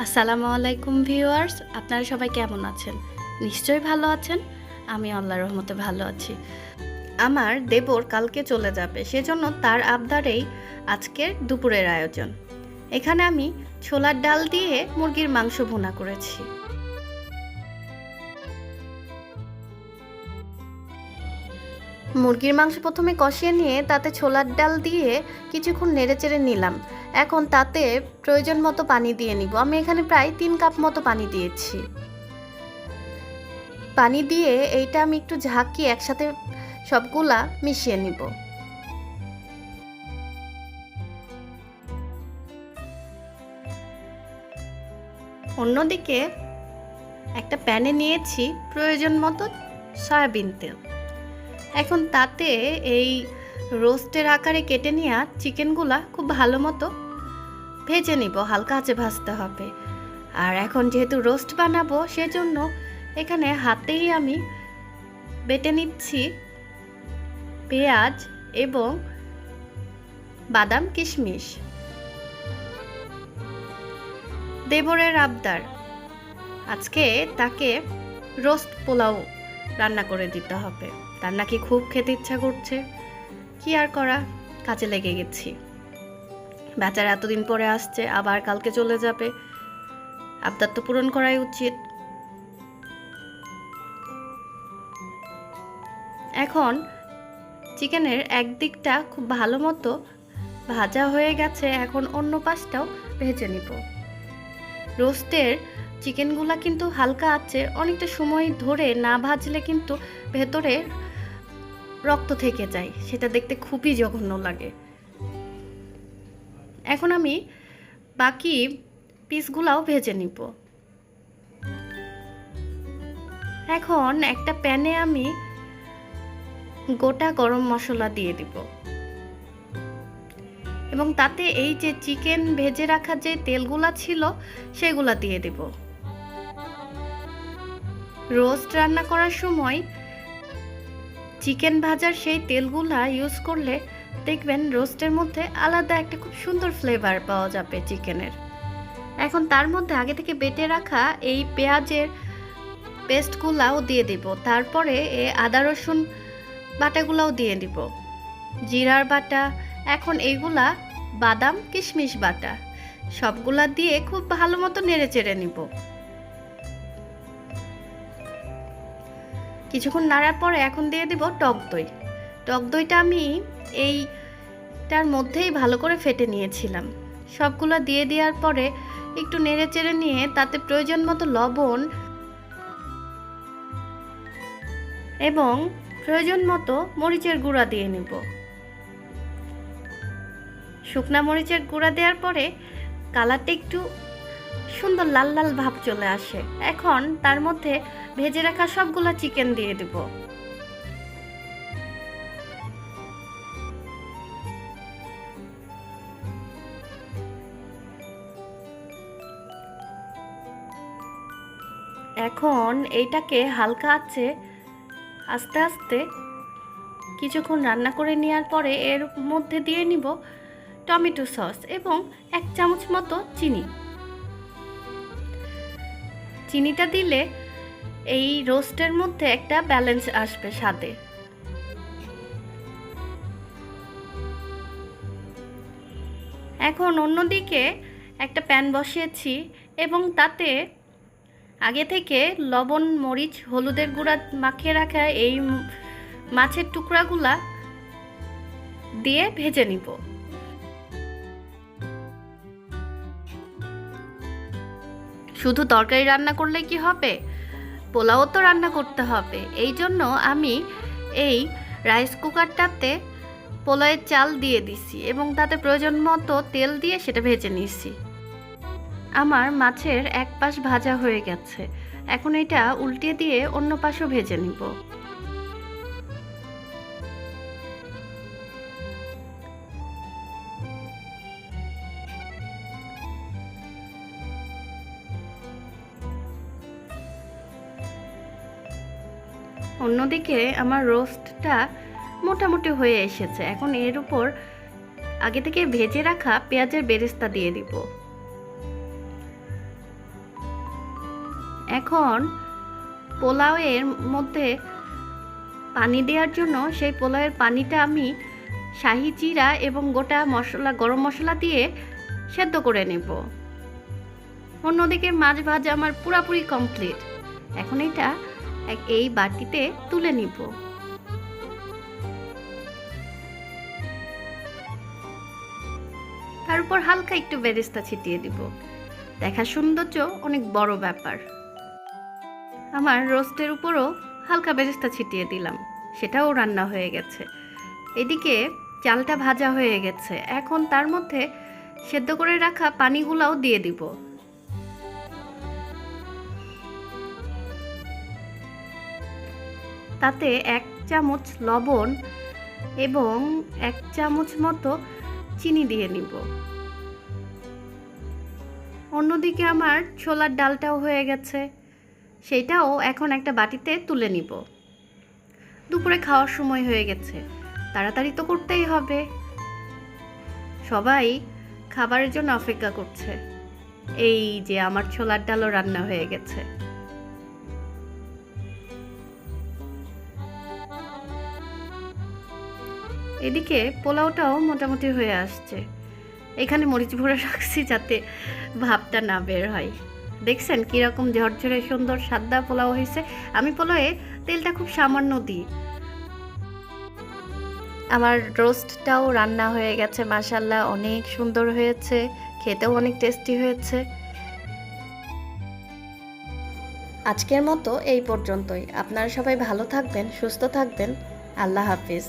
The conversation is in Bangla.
আসসালামু আলাইকুম ভিউয়ার্স, আপনারা সবাই কেমন আছেন? নিশ্চয়ই ভালো আছেন? আমি আল্লাহ রহমতে ভালো আছি। আমার দেবর কালকে চলে যাবে, সেজন্য তার আবদারেই আজকের দুপুরের আয়োজন। এখানে আমি ছোলার ডাল দিয়ে মুরগির মাংস ভুনা করেছি। মুরগির মাংস প্রথমে কষিয়ে নিয়ে তাতে ছোলার ডাল দিয়ে কিছুক্ষণ নেড়েচেড়ে নিলাম। এখন তাতে প্রয়োজন মতো পানি দিয়ে নিব। আমি এখানে প্রায় তিন কাপ মতো পানি দিয়েছি। পানি দিয়ে এইটা আমি একটু ঝাঁকিয়ে একসাথে সবগুলা মিশিয়ে নিব। অন্যদিকে একটা প্যানে নিয়েছি প্রয়োজন মতো সয়াবিন তেল। এখন তাতে এই রোস্টের আকারে কেটে নেওয়া চিকেনগুলা খুব ভালো মতো ভেজে নিব, হালকা আঁচে ভাজতে হবে। আর এখন যেহেতু রোস্ট বানাবো, সেজন্য এখানে হাতেই আমি বেটে নিচ্ছি পেঁয়াজ এবং বাদাম কিশমিশ। দেবরের আবদার, আজকে তাকে রোস্ট পোলাও রান্না করে দিতে হবে। তার নাকি খুব খেতে ইচ্ছা করছে। কি আর করা, কাজে লেগে গেছি। বেচারা এতদিন পরে আসছে, আবার কালকে চলে যাবে। আবদার তো পূরণ করাই উচিত। এখন চিকেনের একদিকটা খুব ভালো মতো ভাজা হয়ে গেছে, এখন অন্য পাশটাও ভেজে নিব। রোস্টের চিকেনগুলা কিন্তু হালকা আছে, অনেকটা সময় ধরে না ভাজলে কিন্তু ভেতরে রক্ত থেকে যায়। সেটা দেখতে খুবই জঘন্য লাগে। এখন আমি বাকি পিসগুলাও ভেজে নিব। এখন একটা প্যানে আমি গোটা গরম মশলা দিয়ে দিব। এবং তাতে এই যে চিকেন ভেজে রাখা যে তেলগুলা ছিল, সেগুলা দিয়ে দেব। রোস্ট রান্না করার সময় চিকেন ভাজার সেই তেলগুলা ইউজ করলে দেখবেন রোস্টের মধ্যে আলাদা একটা খুব সুন্দর ফ্লেভার পাওয়া যাবে চিকেনের। এখন তার মধ্যে আগে থেকে বেটে রাখা এই পেঁয়াজের পেস্টগুলাও দিয়ে দিব। তারপরে এ আদা, রসুন বাটাগুলাও দিয়ে দিব। জিরার বাটা, এখন এইগুলা বাদাম, কিশমিশ বাটা। সবগুলা দিয়ে খুব ভালো মতো নেড়ে চেড়ে নিব। কিছুক্ষণ নাড়ার পরে এখন দিয়ে দিব টক দই। টক দইটা আমি এইটার মধ্যেই ভালো করে ফেটে নিয়েছিলাম। সবগুলো দিয়ে দেওয়ার পরে একটু নেড়ে চেড়ে নিয়ে তাতে প্রয়োজন মতো লবণ এবং প্রয়োজন মতো মরিচের গুঁড়া দিয়ে নেব। শুকনা মরিচের গুঁড়া দেওয়ার পরে কালারটা একটু সুন্দর লাল লাল ভাব চলে আসে। এখন তার মধ্যে ভেজে রাখা সবগুলো চিকেন দিয়ে দেব। এখন এইটাকে হালকা আছে আস্তে আস্তে কিছুক্ষণ রান্না করে নেওয়ার পরে এর মধ্যে দিয়ে নিব টমেটো সস এবং এক চামচ মতো চিনি। চিনিটা দিলে এই রোস্টের মধ্যে একটা ব্যালেন্স আসবে স্বাদে। এখন অন্যদিকে একটা প্যান বসিয়েছি এবং তাতে আগে থেকে লবণ, মরিচ, হলুদের গুঁড়া মাখিয়ে রাখা এই মাছের টুকরাগুলা দিয়ে ভেজে নিব। শুধু তরকারি রান্না করলে কি হবে? পোলাও তো রান্না করতে হবে। এই জন্য আমি এই রাইস কুকারটাতে পোলাওয়ের চাল দিয়ে দিছি এবং তাতে প্রয়োজন মতো তেল দিয়ে সেটা ভেজে নিছি। আমার মাছের এক পাশ ভাজা হয়ে গেছে। এখন এটা উল্টে দিয়ে অন্য পাশও ভেজে নিব। অন্যদিকে আমার রোস্টটা মোটামুটি হয়ে এসেছে। এখন এর উপর আগে থেকে ভেজে রাখা পেঁয়াজের বেরেস্তা দিয়ে দিব। এখন পোলাওয়ের মধ্যে পানি দেওয়ার জন্য সেই পোলাওয়ের পানিটা আমি শাহি জিরা এবং গোটা মশলা, গরম মশলা দিয়ে সেদ্ধ করে নেব। অন্যদিকে মাছ ভাজা আমার পুরাপুরি কমপ্লিট। এখন এটা এই বাটিতে তুলে নিব। তার উপর হালকা একটু বেরেস্তা ছিটিয়ে দিব। দেখা সৌন্দর্য অনেক বড় ব্যাপার। আমার রোস্টের উপরও হালকা বেরেস্তা ছিটিয়ে দিলাম। সেটাও রান্না হয়ে গেছে। এদিকে চালটা ভাজা হয়ে গেছে। এখন তার মধ্যে সেদ্ধ করে রাখা পানিগুলাও দিয়ে দিব। তাতে এক চামচ লবণ এবং এক চামচ মতো চিনি দিয়ে নিব। অন্যদিকে আমার ছোলার ডালটাও হয়ে গেছে। সেইটাও এখন একটা বাটিতে তুলে নিব। দুপুরে খাওয়ার সময় হয়ে গেছে। তাড়াতাড়ি তো করতেই হবে। সবাই খাবারের জন্য অপেক্ষা করছে। এই যে আমার ছোলার ডালও রান্না হয়ে গেছে। এদিকে পোলাওটাও মোটামুটি হয়ে আসছে। এখানে মরিচ ভরে রাখছি যাতে ভাবটা না বের হয়। দেখছেন কীরকম ঝরঝরে সুন্দর সাদা পোলাও হয়েছে। আমি পোলাওয়ে তেলটা খুব সামান্য দিই। আমার রোস্টটাও রান্না হয়ে গেছে মাসাল্লাহ অনেক সুন্দর হয়েছে, খেতেও অনেক টেস্টি হয়েছে। আজকের মতো এই পর্যন্তই। আপনারা সবাই ভালো থাকবেন, সুস্থ থাকবেন। আল্লাহ হাফিজ।